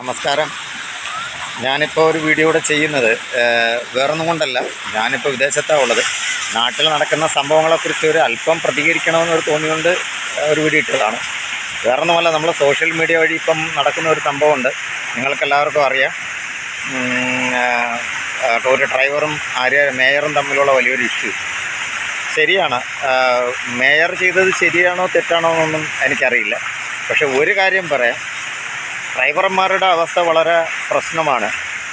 നമസ്കാരം. ഞാനിപ്പോൾ ഒരു വീഡിയോ ഇവിടെ ചെയ്യുന്നത് വേറൊന്നും കൊണ്ടല്ല. ഞാനിപ്പോൾ വിദേശത്താണ് ഉള്ളത്. നാട്ടിൽ നടക്കുന്ന സംഭവങ്ങളെക്കുറിച്ച് ഒരു അല്പം പ്രതികരിക്കണമെന്നൊരു തോന്നിയുകൊണ്ട് ഒരു വീഡിയോ ഇട്ടതാണ്. വേറൊന്നുമല്ല നമ്മൾ സോഷ്യൽ മീഡിയ വഴി ഇപ്പം നടക്കുന്ന ഒരു സംഭവമുണ്ട്. നിങ്ങൾക്കെല്ലാവർക്കും അറിയാം. ഒരു ഡ്രൈവറും ആര്യ മേയറും തമ്മിലുള്ള വലിയൊരു ഇഷ്യൂ. ശരിയാണ്. മേയർ ചെയ്തത് ശരിയാണോ തെറ്റാണോ എന്നൊന്നും എനിക്കറിയില്ല. പക്ഷേ ഒരു കാര്യം പറയാം. ഡ്രൈവർമാരുടെ അവസ്ഥ വളരെ പ്രശ്നമാണ്.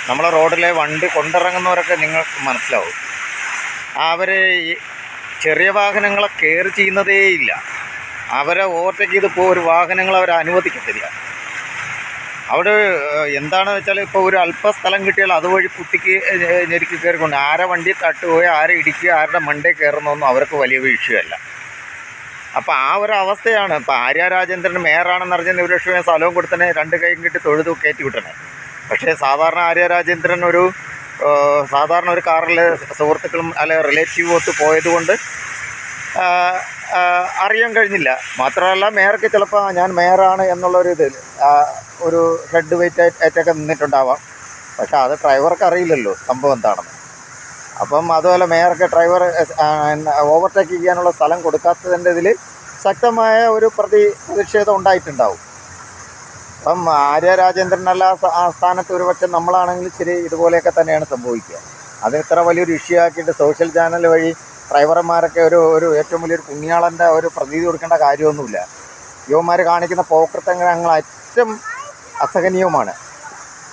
നമ്മളെ റോഡിലെ വണ്ടി കൊണ്ടിറങ്ങുന്നവരൊക്കെ നിങ്ങൾക്ക് മനസ്സിലാവും. അവർ ചെറിയ വാഹനങ്ങളെ കെയർ ചെയ്യുന്നതേയില്ല അവരെ ഓവർടേക്ക് ചെയ്ത് ഇപ്പോൾ ഒരു വാഹനങ്ങൾ അവർ അനുവദിക്കത്തില്ല. അവിടെ എന്താണെന്ന് വെച്ചാൽ ഇപ്പോൾ ഒരു അല്പ സ്ഥലം കിട്ടിയാൽ അതുവഴി കുത്തിക്ക് ഞെരുക്കി കയറിക്കൊണ്ട് ആരെ വണ്ടി തട്ടുകയോ ആരെ ഇടിക്കുകയോ ആരുടെ മണ്ടേ കയറുന്നൊന്നും അവർക്ക് വലിയ വിഷയമല്ല അപ്പോൾ ആ ഒരു അവസ്ഥയാണ്. ഇപ്പോൾ ആര്യ രാജേന്ദ്രൻ മേയറാണെന്ന് അറിഞ്ഞ നിരക്ഷമേ സ്ഥലവും കൊടുത്തനെ രണ്ട് കൈയും കിട്ടി തൊഴുതു കയറ്റി വിട്ടനെ. പക്ഷേ സാധാരണ ആര്യ രാജേന്ദ്രൻ ഒരു സാധാരണ ഒരു കാറിൽ സുഹൃത്തുക്കളും അല്ലെ റിലേറ്റീവും ഒത്ത് പോയതുകൊണ്ട് അറിയാൻ കഴിഞ്ഞില്ല. മാത്രമല്ല മേയർക്ക് ചിലപ്പോൾ ഞാൻ മേയറാണ് എന്നുള്ളൊരു ഇത് ഒരു ഹെഡ് വെയിറ്റ് ആയിട്ടൊക്കെ നിന്നിട്ടുണ്ടാവാം. പക്ഷേ അത് ഡ്രൈവർക്ക് അറിയില്ലല്ലോ സംഭവം എന്താണെന്ന്. അപ്പം അതുപോലെ മേയർക്ക് ഡ്രൈവർ ഓവർടേക്ക് ചെയ്യാനുള്ള സ്ഥലം കൊടുക്കാത്തതിന്റെ ഇതിൽ ശക്തമായ ഒരു പ്രതി പ്രതിഷേധം ഉണ്ടായിട്ടുണ്ടാവും. അപ്പം ആര്യ രാജേന്ദ്രനല്ല ആ സ്ഥാ- ആ സ്ഥാനത്ത് ഒരുപക്ഷെ നമ്മളാണെങ്കിൽ ശരി ഇതുപോലെയൊക്കെ തന്നെയാണ് സംഭവിക്കുക. അത് ഇത്ര വലിയൊരു ഇഷ്യൂ ആക്കിയിട്ട് സോഷ്യൽ ചാനൽ വഴി ഡ്രൈവർമാരൊക്കെ ഒരു ഒരു ഏറ്റവും വലിയൊരു പുണ്യാളന്റെ ഒരു പ്രതീതി കൊടുക്കേണ്ട കാര്യമൊന്നുമില്ല. യുവമാർ കാണിക്കുന്ന പോക്കൃത്തങ്ങൾ അറ്റം അസഹനീയവുമാണ്.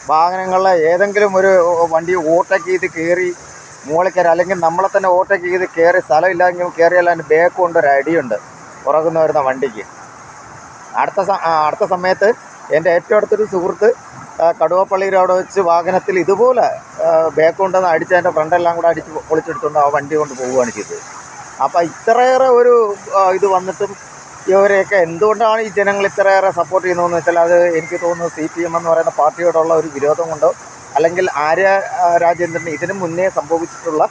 വാഹനങ്ങളിലെ ഏതെങ്കിലും ഒരു വണ്ടി ഓവർടേക്ക് ചെയ്ത് കയറി മുകളിൽ അല്ലെങ്കിൽ നമ്മളെ തന്നെ ഓവർടേക്ക് ചെയ്ത് കയറി സ്ഥലമില്ലെങ്കിൽ കയറിയാൽ അതിന് ബാക്ക് ഒരു അടിയുണ്ട്. പുറകുന്ന വരുന്ന വണ്ടിക്ക്. അടുത്ത അടുത്ത സമയത്ത് എന്റെ ഏറ്റവും അടുത്തൊരു സുഹൃത്ത് കടുവപ്പള്ളിയിൽ അവിടെ വെച്ച് വാഹനത്തിൽ ഇതുപോലെ ബാക്ക് കൊണ്ടുവന്ന് അടിച്ച് അതിന്റെ ഫ്രണ്ടെല്ലാം കൂടെ അടിച്ച് പൊളിച്ചെടുത്തുകൊണ്ട് ആ വണ്ടി കൊണ്ട് പോവുകയാണ് ചെയ്തത്. അപ്പോൾ ഇത്രയേറെ ഒരു ഇത് വന്നിട്ടും ഇവരെയൊക്കെ എന്തുകൊണ്ടാണ് ഈ ജനങ്ങൾ ഇത്രയേറെ സപ്പോർട്ട് ചെയ്യുന്നതെന്ന് വെച്ചാൽ അത് എനിക്ക് തോന്നുന്നു സി പി എം എന്ന് പറയുന്ന പാർട്ടിയോടുള്ള ഒരു വിരോധം കൊണ്ടോ അല്ലെങ്കിൽ ആര്യ രാജേന്ദ്രന് ഇതിനു മുന്നേ സംഭവിച്ചിട്ടുള്ള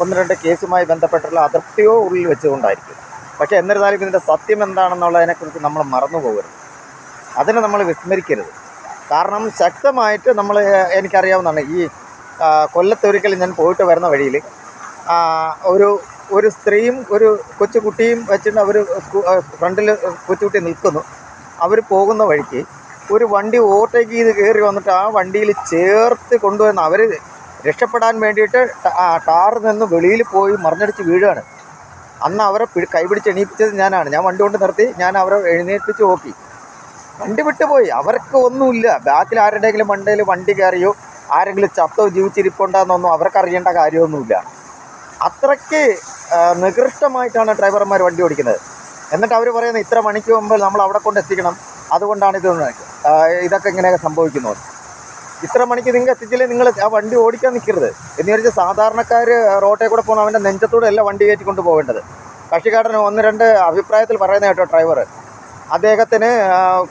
ഒന്ന് രണ്ട് കേസുമായി ബന്ധപ്പെട്ടുള്ള അതൃപ്തിയോ ഉള്ളിൽ വെച്ചുകൊണ്ടായിരിക്കും പക്ഷേ എന്നിരുന്നാലും ഇതിന്റെ സത്യം എന്താണെന്നുള്ളതിനെക്കുറിച്ച് നമ്മൾ മറന്നു പോകരുത്. അതിനെ നമ്മൾ വിസ്മരിക്കരുത്. കാരണം ശക്തമായിട്ട് നമ്മൾ എനിക്കറിയാവുന്നതാണ് ഈ ആ, കൊല്ലത്തൊരിക്കൽ ഞാൻ പോയിട്ട് വരുന്ന വഴിയിൽ ഒരു ഒരു സ്ത്രീയും ഒരു കൊച്ചുകുട്ടിയും വെച്ചിട്ട് അവർ ഫ്രണ്ടിൽ കൊച്ചുകുട്ടി നിൽക്കുന്നു. അവർ പോകുന്ന വഴിക്ക് ഒരു വണ്ടി ഓവർടേക്ക് ചെയ്ത് കയറി വന്നിട്ട് ആ വണ്ടിയിൽ ചേർത്ത് കൊണ്ടുവന്ന് അവർ രക്ഷപ്പെടാൻ വേണ്ടിയിട്ട് ടാറിൽ നിന്ന് വെളിയിൽ പോയി മറിഞ്ഞടിച്ച് വീഴുകയാണ്. അന്ന് അവരെ പിടി കൈപിടിച്ച് എണീപ്പിച്ചത് ഞാനാണ്. ഞാൻ വണ്ടി കൊണ്ട് നിർത്തി ഞാൻ അവരെ എഴുന്നേൽപ്പിച്ച് നോക്കി. വണ്ടി വിട്ടുപോയി. അവർക്ക് ഒന്നുമില്ല. ബാക്കിൽ ആരുടെയെങ്കിലും വണ്ടിയിൽ വണ്ടി കയറിയോ ആരെങ്കിലും ചത്തോ ജീവിച്ചിരിപ്പുണ്ടെന്നൊന്നും അവർക്ക് അറിയേണ്ട കാര്യമൊന്നുമില്ല. അത്രയ്ക്ക് നികൃഷ്ടമായിട്ടാണ് ഡ്രൈവർമാർ വണ്ടി ഓടിക്കുന്നത്. എന്നിട്ട് അവർ പറയുന്നത് ഇത്ര മണിക്ക് മുമ്പ് നമ്മൾ അവിടെ കൊണ്ട് എത്തിക്കണം. അതുകൊണ്ടാണ് ഇത് ഇതൊക്കെ ഇങ്ങനെയൊക്കെ സംഭവിക്കുന്നത്. ഇത്ര മണിക്ക് നിങ്ങൾ എത്തിച്ചില്ലേ? നിങ്ങൾ ആ വണ്ടി ഓടിക്കാൻ നിൽക്കരുത് എന്ന് വിചാരിച്ച് സാധാരണക്കാർ റോട്ടിൽ കൂടെ പോകുന്ന അവന്റെ നെഞ്ചത്തൂടെ എല്ലാം വണ്ടി കയറ്റിക്കൊണ്ട് പോകേണ്ടത്. കക്ഷിക്കാരന് ഒന്ന് രണ്ട് അഭിപ്രായത്തിൽ പറയുന്ന കേട്ടോ ഡ്രൈവർ അദ്ദേഹത്തിന്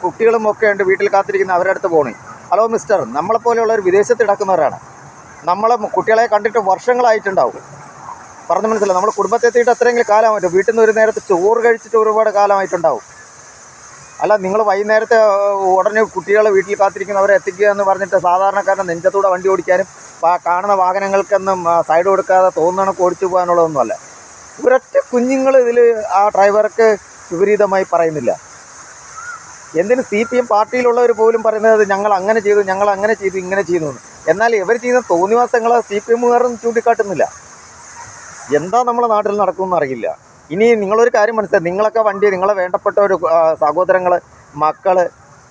കുട്ടികളും ഒക്കെ ഉണ്ട് വീട്ടിൽ കാത്തിരിക്കുന്ന അവരുടെ അടുത്ത് പോകണേ ഹലോ മിസ്റ്റർ നമ്മളെപ്പോലെയുള്ളവർ വിദേശത്ത് കിടക്കുന്നവരാണ്. നമ്മളെ കുട്ടികളെ കണ്ടിട്ട് വർഷങ്ങളായിട്ടുണ്ടാവും. പറഞ്ഞു മനസ്സിലായി? നമ്മൾ കുടുംബത്തെ എത്തിയിട്ട് അത്രയെങ്കിലും കാലമായിട്ടും വീട്ടിൽ നിന്ന് ഒരു നേരത്തെ ചോറ് കഴിച്ചിട്ട് ഒരുപാട് കാലമായിട്ടുണ്ടാവും. അല്ല നിങ്ങൾ വൈകുന്നേരത്തെ ഉടനെ കുട്ടികളെ വീട്ടിൽ കാത്തിരിക്കുന്നവരെ എത്തിക്കുക എന്ന് പറഞ്ഞിട്ട് സാധാരണക്കാരന്റെ നെഞ്ചത്തൂടെ വണ്ടി ഓടിക്കാനും കാണുന്ന വാഹനങ്ങൾക്കൊന്നും സൈഡ് കൊടുക്കാതെ തോന്നണക്ക് ഓടിച്ചു പോകാനുള്ളതൊന്നുമല്ല. ഒരൊറ്റ കുഞ്ഞുങ്ങൾ ഇതിൽ ആ ഡ്രൈവർക്ക് വിപരീതമായി പറയുന്നില്ല. എന്തിന് സി പി എം പാർട്ടിയിലുള്ളവർ പോലും പറയുന്നത് ഞങ്ങൾ അങ്ങനെ ചെയ്തു ഞങ്ങൾ അങ്ങനെ ചെയ്തു ഇങ്ങനെ ചെയ്തു എന്ന്. എന്നാൽ ഇവർ ചെയ്യുന്ന തോന്നിവാസങ്ങൾ സി പി എമ്മുകാരൊന്നും ചൂണ്ടിക്കാട്ടുന്നില്ല. എന്താ നമ്മളെ നാട്ടിൽ നടക്കുമെന്ന് അറിയില്ല. ഇനി നിങ്ങളൊരു കാര്യം മനസ്സിലായി. നിങ്ങളൊക്കെ വണ്ടി നിങ്ങളെ വേണ്ടപ്പെട്ട ഒരു സഹോദരങ്ങൾ മക്കൾ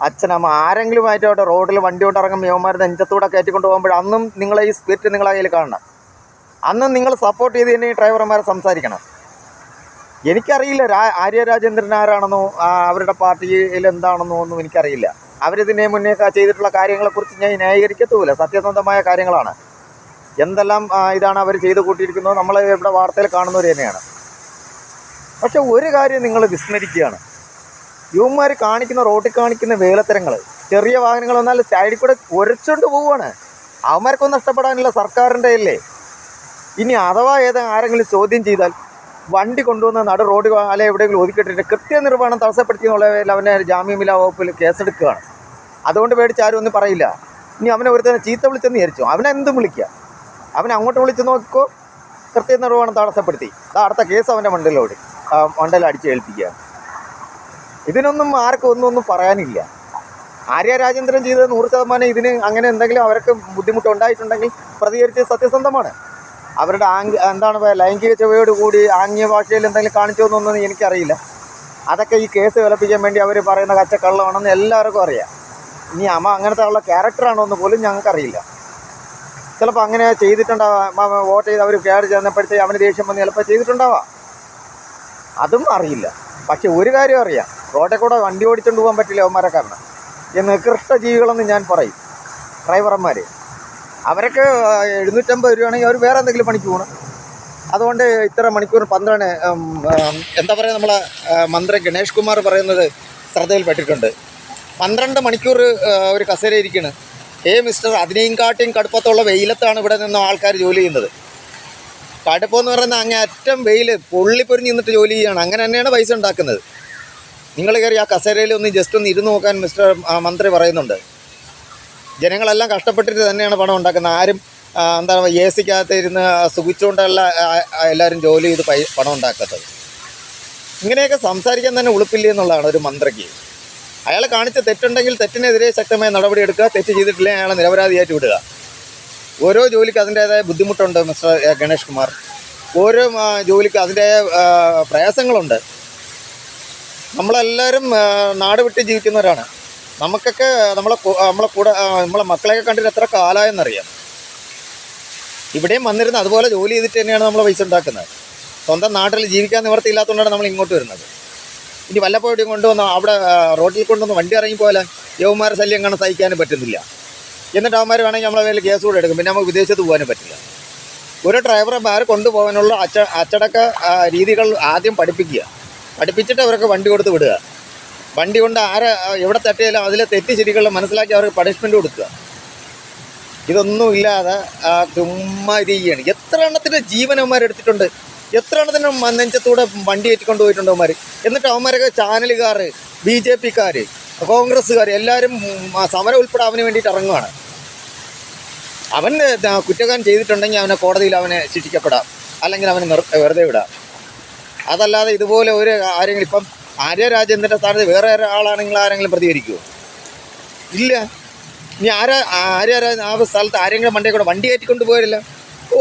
അച്ഛനമ്മ ആരെങ്കിലും ആയിട്ട് അവിടെ റോഡിൽ വണ്ടി കൊണ്ട് ഇറങ്ങും നെഞ്ചത്തൂടെ കയറ്റിക്കൊണ്ട് പോകുമ്പോൾ അന്നും നിങ്ങളെ ഈ സ്പിരിറ്റ് നിങ്ങളെ കയ്യിൽ കാണണം. അന്നും നിങ്ങൾ സപ്പോർട്ട് ചെയ്ത് തന്നെ ഈ ഡ്രൈവർമാരെ സംസാരിക്കണം. എനിക്കറിയില്ല രാ ആര്യ രാജേന്ദ്രൻ ആരാണെന്നോ അവരുടെ പാർട്ടിയിൽ എന്താണെന്നോ ഒന്നും എനിക്കറിയില്ല. അവരിതിനെ മുന്നേ ചെയ്തിട്ടുള്ള കാര്യങ്ങളെക്കുറിച്ച് ഞാൻ ന്യായീകരിക്കത്തുമില്ല. സത്യസന്ധമായ കാര്യങ്ങളാണ്. എന്തെല്ലാം ഇതാണ് അവർ ചെയ്ത് കൂട്ടിയിരിക്കുന്നത് നമ്മൾ ഇവിടെ വാർത്തയിൽ കാണുന്നവർ തന്നെയാണ്. പക്ഷെ ഒരു കാര്യം നിങ്ങൾ വിസ്മരിക്കുകയാണ്. യുവന്മാർ കാണിക്കുന്ന റോട്ടിൽ കാണിക്കുന്ന വേലത്തരങ്ങൾ ചെറിയ വാഹനങ്ങൾ വന്നാൽ സൈഡിൽ കൂടെ ഉരച്ചുകൊണ്ട് പോവുകയാണ്. അവന്മാർക്കൊന്നും നഷ്ടപ്പെടാനില്ല സർക്കാരിന്റെ അല്ലേ? ഇനി അഥവാ ഏതെങ്കിലും ആരെങ്കിലും ചോദ്യം ചെയ്താൽ വണ്ടി കൊണ്ടുവന്ന് നട റോഡ് അല്ലെ എവിടെയെങ്കിലും ഒതുക്കിയിട്ടിട്ട് കൃത്യനിർവഹണം തടസ്സപ്പെടുത്തി എന്നുള്ള അവനെ ജാമ്യമില്ലാ വകുപ്പിൽ കേസെടുക്കുകയാണ്. അതുകൊണ്ട് പേടിച്ച് ആരും ഒന്നും പറയില്ല. ഇനി അവനെ ഒരു തന്നെ ചീത്ത വിളിച്ചെന്ന് വിചാരിച്ചു? അവനെ എന്തും വിളിക്കുക. അവനെ അങ്ങോട്ട് വിളിച്ച് നോക്കിക്കോ. കൃത്യ നിർവഹണം തടസ്സപ്പെടുത്തി അടുത്ത കേസ് അവന്റെ മണ്ടലോട്. മണ്ടയിൽ അടിച്ച് ഏൽപ്പിക്കുക ഇതിനൊന്നും ആർക്കും ഒന്നും ഒന്നും പറയാനില്ല. ആര്യ രാജേന്ദ്രൻ ചെയ്തത് നൂറ് ശതമാനം ഇതിന് അങ്ങനെ എന്തെങ്കിലും അവർക്ക് ബുദ്ധിമുട്ടുണ്ടായിട്ടുണ്ടെങ്കിൽ പ്രതികരിച്ച് സത്യസന്ധമാണ്. അവരുടെ ആംഗ്യ എന്താണ് ലൈംഗിക ചുവയോട് കൂടി ആംഗ്യ ഭാഷയിൽ എന്തെങ്കിലും കാണിച്ചു എന്നൊന്നും എനിക്കറിയില്ല. അതൊക്കെ ഈ കേസ് വിലപ്പിക്കാൻ വേണ്ടി അവർ പറയുന്ന കച്ചക്കള്ളമാണെന്ന് എല്ലാവർക്കും അറിയാം. ഇനി അമ്മ അങ്ങനത്തെ ഉള്ള ക്യാരക്ടറാണോ എന്ന് പോലും ഞങ്ങൾക്കറിയില്ല. ചിലപ്പോൾ അങ്ങനെ ചെയ്തിട്ടുണ്ടാവാം. വോട്ട് ചെയ്ത് അവർ കയറി ചെന്നപ്പോഴത്തേക്ക് അവന് ദേഷ്യം വന്ന് ചിലപ്പോൾ ചെയ്തിട്ടുണ്ടാവാം. അതും അറിയില്ല. പക്ഷെ ഒരു കാര്യം അറിയാം. റോഡിൽ കൂടെ വണ്ടി ഓടിച്ചുകൊണ്ട് പോകാൻ പറ്റില്ല അവന്മാരെ കാരണം. ഈ നികൃഷ്ട ജീവികളെന്ന് ഞാൻ പറയും. ഡ്രൈവർമാർ അവരൊക്കെ എഴുന്നൂറ്റമ്പത് രൂപയാണെങ്കിൽ അവർ വേറെ എന്തെങ്കിലും പണിക്ക് പോകണം അതുകൊണ്ട് ഇത്ര മണിക്കൂർ പന്ത്രണ്ട് എന്താ പറയുക നമ്മളെ മന്ത്രി ഗണേഷ് കുമാർ പറയുന്നത് ശ്രദ്ധയിൽപ്പെട്ടിട്ടുണ്ട്. പന്ത്രണ്ട് മണിക്കൂർ ഒരു കസേര ഇരിക്കണ് ഏ മിസ്റ്റർ അതിനെയും കാട്ടിയും കടുപ്പത്തുള്ള വെയിലത്താണ് ഇവിടെ നിന്ന് ആൾക്കാർ ജോലി ചെയ്യുന്നത്. കടുപ്പം പറയുന്ന അങ്ങേ അറ്റം വെയിൽ പൊള്ളിപ്പൊരിഞ്ഞ് നിന്നിട്ട് ജോലി ചെയ്യണം. അങ്ങനെ തന്നെയാണ് പൈസ ഉണ്ടാക്കുന്നത്. നിങ്ങൾ കയറി ആ കസേരയിൽ ഒന്ന് ജസ്റ്റ് ഒന്ന് ഇരുന്ന് നോക്കാൻ മിസ്റ്റർ മന്ത്രി പറയുന്നുണ്ട്. ജനങ്ങളെല്ലാം കഷ്ടപ്പെട്ടിട്ട് തന്നെയാണ് പണം ഉണ്ടാക്കുന്നത്. ആരും എന്താണ് എ സിക്കകത്ത് ഇരുന്ന് സുഖിച്ചുകൊണ്ടല്ല എല്ലാവരും ജോലി ചെയ്ത് പൈ പണം ഉണ്ടാക്കാത്തത് ഇങ്ങനെയൊക്കെ സംസാരിക്കാൻ തന്നെ ഉളുപ്പില്ല എന്നുള്ളതാണ് ഒരു മന്ത്രിക്ക്. അയാൾ കാണിച്ച തെറ്റുണ്ടെങ്കിൽ തെറ്റിനെതിരെ ശക്തമായ നടപടി എടുക്കുക തെറ്റ് ചെയ്തിട്ടില്ലെങ്കിൽ അയാളെ നിരപരാധിയായിട്ട് വിടുക. ഓരോ ജോലിക്ക് അതിന്റേതായ ബുദ്ധിമുട്ടുണ്ട് മിസ്റ്റർ ഗണേഷ് കുമാർ. ഓരോ ജോലിക്ക് അതിന്റെതായ ആ, പ്രയാസങ്ങളുണ്ട്. നമ്മളെല്ലാവരും നാട് വിട്ട് ജീവിക്കുന്നവരാണ്. നമുക്കൊക്കെ നമ്മളെ നമ്മളെ കൂടെ നമ്മളെ മക്കളെയൊക്കെ കണ്ടിട്ട് എത്ര കാലമായെന്നറിയാം ഇവിടെയും വന്നിരുന്ന അതുപോലെ ജോലി ചെയ്തിട്ട് തന്നെയാണ് നമ്മൾ പൈസ ഉണ്ടാക്കുന്നത്. സ്വന്തം നാട്ടിൽ ജീവിക്കാൻ നിവർത്തിയില്ലാത്തതുകൊണ്ടാണ് നമ്മൾ ഇങ്ങോട്ട് വരുന്നത്. ഇനി വല്ലപ്പോഴും കൊണ്ടുവന്ന് അവിടെ റോട്ടിൽ കൊണ്ടുവന്ന് വണ്ടി ഇറങ്ങിപ്പോലെ യവന്മാരെ ശല്യം കാണാൻ സഹിക്കാനും പറ്റുന്നില്ല. എന്നിട്ട് അവന്മാർ വേണമെങ്കിൽ നമ്മളെ മേലെ കേസ് കൂടെ എടുക്കും. പിന്നെ നമുക്ക് വിദേശത്ത് പോകാനും പറ്റില്ല. ഒരു ഡ്രൈവർമാർ കൊണ്ടുപോകാനുള്ള അച്ച അച്ചടക്ക രീതികൾ ആദ്യം പഠിപ്പിക്കുക. പഠിപ്പിച്ചിട്ട് അവർക്ക് വണ്ടി കൊടുത്ത് വിടുക. വണ്ടി കൊണ്ട് ആരെ എവിടെ തട്ടിയാലും അതിലെ തെറ്റ് ശരികൾ മനസ്സിലാക്കി അവർക്ക് പണിഷ്മെന്റ് കൊടുക്കുക. ഇതൊന്നും ഇല്ലാതെ ചുമ്മാ ഇത് ചെയ്യാണ്. എത്ര എണ്ണത്തിന്റെ ജീവനവന്മാർ എടുത്തിട്ടുണ്ട്? എത്ര എണ്ണത്തിന് നെഞ്ചത്തൂടെ വണ്ടി ഏറ്റിക്കൊണ്ട് പോയിട്ടുണ്ട് അവന്മാർ എന്നിട്ട് അവന്മാരൊക്കെ ചാനലുകാർ ബി ജെ പിക്കാർ കോൺഗ്രസ്സുകാർ എല്ലാവരും സമരം ഉൾപ്പെടെ അവന് വേണ്ടിയിട്ട് ഇറങ്ങുകയാണ് അവൻ കുറ്റകാരം ചെയ്തിട്ടുണ്ടെങ്കിൽ അവനെ കോടതിയിൽ അവനെ ശിക്ഷിക്കപ്പെടാം. അല്ലെങ്കിൽ അവന് വെറുതെ വിടാം. അതല്ലാതെ ഇതുപോലെ ഒരു ആരെങ്കിലും ഇപ്പം ആര്യ രാജേന്ദ്രന്റെ സ്ഥാനത്ത് വേറെ ഒരാളാണെങ്കിൽ ആരെങ്കിലും പ്രതികരിക്കുമോ ഇല്ല. ഇനി ആരാ ആര്യ ആ സ്ഥലത്ത് ആരെങ്കിലും വണ്ടിയെ കൂടെ വണ്ടി കയറ്റിക്കൊണ്ട് പോയല്ല ഓ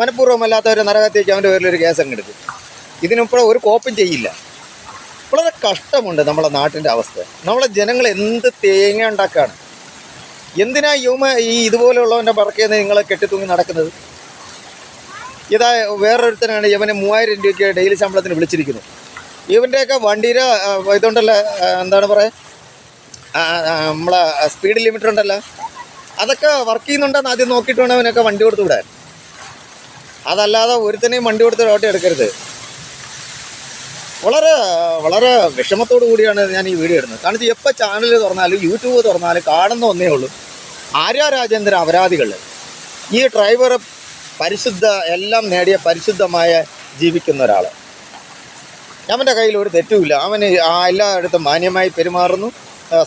മനഃപൂർവമല്ലാത്തവരെ നരകത്തേക്ക് അവന്റെ പേരിലൊരു കേസ് അങ്ങ് എടുക്കും. ഇതിനിപ്പോൾ ഒരു കോപ്പും ചെയ്യില്ല. വളരെ കഷ്ടമുണ്ട് നമ്മളെ നാട്ടിന്റെ അവസ്ഥ. നമ്മളെ ജനങ്ങൾ എന്ത് തേങ്ങ ഉണ്ടാക്കാണ്? എന്തിനാ യൂമ ഈ ഇതുപോലെയുള്ളവന്റെ പറക്കിൽ നിങ്ങൾ കെട്ടിത്തൂങ്ങി നടക്കുന്നത്? ഇതാ വേറൊരുത്തനാണ് ഇവനെ മൂവായിരം രൂപയ്ക്ക് ഡെയിലി ശമ്പളത്തിന് വിളിച്ചിരിക്കുന്നത് ഇവന്റെയൊക്കെ വണ്ടിയിലെ ഇതുണ്ടല്ലോ എന്താണ് പറയുക? നമ്മളെ സ്പീഡ് ലിമിറ്റർ ഉണ്ടല്ലോ. അതൊക്കെ വർക്ക് ചെയ്യുന്നുണ്ടെന്ന് ആദ്യം നോക്കിയിട്ട് വേണം അവനൊക്കെ വണ്ടി കൊടുത്ത് വിടാൻ. അതല്ലാതെ ഒരുത്തനെയും വണ്ടി കൊടുത്ത് ഓട്ടം എടുക്കരുത്. വളരെ വളരെ വിഷമത്തോടു കൂടിയാണ് ഞാൻ ഈ വീഡിയോ ഇടുന്നത്. കാരണം എപ്പോൾ ചാനൽ തുറന്നാലും യൂട്യൂബ് തുറന്നാലും കാണുന്ന ഒന്നേ ഉള്ളൂ. ആര്യ രാജേന്ദ്ര അപരാധികൾ ഈ ഡ്രൈവർ പരിശുദ്ധ എല്ലാം നേടിയ പരിശുദ്ധമായ ജീവിക്കുന്ന ഒരാൾ. അവന്റെ കയ്യിൽ ഒരു തെറ്റുമില്ല. അവന് എല്ലായിടത്തും മാന്യമായി പെരുമാറുന്നു.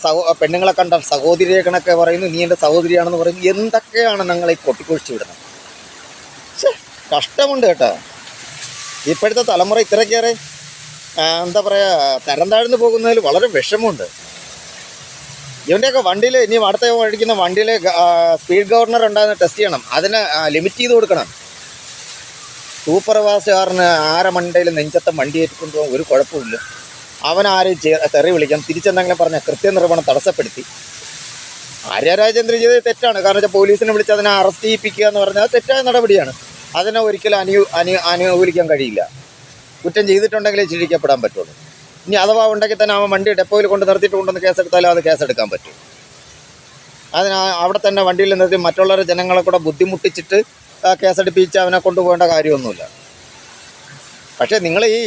സഹോ പെണ്ണുങ്ങളെ കണ്ട സഹോദരിയെ കണക്കെ പറയുന്നു. നീ എന്റെ സഹോദരിയാണെന്ന് പറയുന്നു. എന്തൊക്കെയാണ് ഞങ്ങൾ ഈ കൊട്ടിക്കൊഴിച്ച് വിടുന്നത്? പക്ഷേ കഷ്ടമുണ്ട് കേട്ടോ. ഇപ്പോഴത്തെ തലമുറ ഇത്രയ്ക്കേറെ എന്താ പറയുക തരം താഴ്ന്നു പോകുന്നതിൽ വളരെ വിഷമമുണ്ട്. ഇവന്റെയൊക്കെ വണ്ടിയിൽ ഇനി അടുത്ത ഓടിക്കുന്ന വണ്ടിയിൽ സ്പീഡ് ഗവർണർ ഉണ്ടാകുന്ന ടെസ്റ്റ് ചെയ്യണം. അതിനെ ലിമിറ്റ് ചെയ്ത് കൊടുക്കണം. സൂപ്പർവാസുകാരന് ആരെ മണ്ടയിൽ നെഞ്ചത്തെ വണ്ടി ഏറ്റിക്കൊണ്ട് ഒരു കുഴപ്പമില്ല ചെ- തെറി വിളിക്കാം. തിരിച്ചെന്തെങ്കിലും പറഞ്ഞ കൃത്യനിർവഹണം തടസ്സപ്പെടുത്തി. ആര്യ രാജേന്ദ്രൻ ചെയ്തത് തെറ്റാണ്. കാരണം വെച്ചാൽ പോലീസിനെ വിളിച്ച് അതിനെ അറസ്റ്റ് ചെയ്യിപ്പിക്കുക എന്ന് പറഞ്ഞാൽ തെറ്റായ നടപടിയാണ്. അതിനെ ഒരിക്കലും അനു അനു അനുകൂലിക്കാൻ കഴിയില്ല. കുറ്റം ചെയ്തിട്ടുണ്ടെങ്കിലേ ശിക്ഷിക്കപ്പെടാൻ പറ്റുള്ളൂ. ഇനി അഥവാ ഉണ്ടെങ്കിൽ തന്നെ അവൻ വണ്ടി ഡെപ്പോയിൽ കൊണ്ട് നിർത്തിയിട്ടുണ്ടെന്ന് കേസെടുത്താലും അത് കേസെടുക്കാൻ പറ്റും. അതിന് അവിടെ തന്നെ വണ്ടിയിൽ നിർത്തി മറ്റുള്ളവരെ ജനങ്ങളെ കൂടെ ബുദ്ധിമുട്ടിച്ചിട്ട് കേസെടുപ്പിച്ച് അവനെ കൊണ്ടുപോകേണ്ട കാര്യമൊന്നുമില്ല. പക്ഷേ നിങ്ങൾ ഈ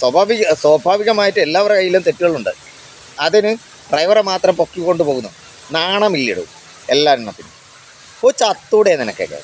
സ്വാഭാവിക സ്വാഭാവികമായിട്ട് എല്ലാവരുടെ കയ്യിലും തെറ്റുകളുണ്ട്. അതിന് ഡ്രൈവറെ മാത്രം പൊക്കിക്കൊണ്ട് പോകുന്നു. നാണമില്ലിടും. എല്ലാ എണ്ണത്തിനും. ഓ ചത്തൂടെ നിനക്കൊക്കെ